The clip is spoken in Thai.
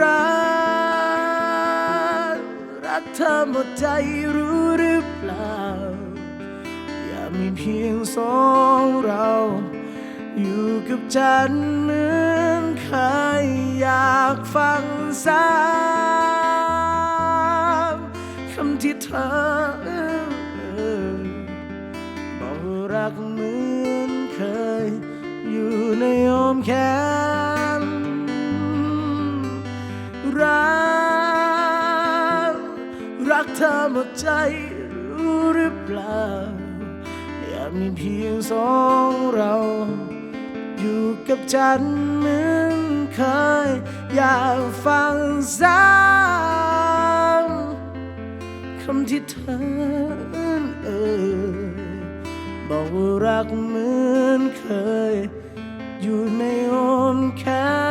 รักรักเธอหมดใจรู้หรือเปล่า อย่ามีเพียงสองเรา อยู่กับฉันเหมือนเคยอยากฟังซ้ำคำที่เธอบอกรักเหมือนเคย อยู่ในอ้อมแขน กเธอหมดใจรู้หรือเปล่า อยากมีเพียงสองเรา อยู่กับฉันเหมือนเคย อยากฟังซ้ำคำที่เธอเอ่ยบอกว่ารักเหมือนเคย อยู่ในอ้อมแขน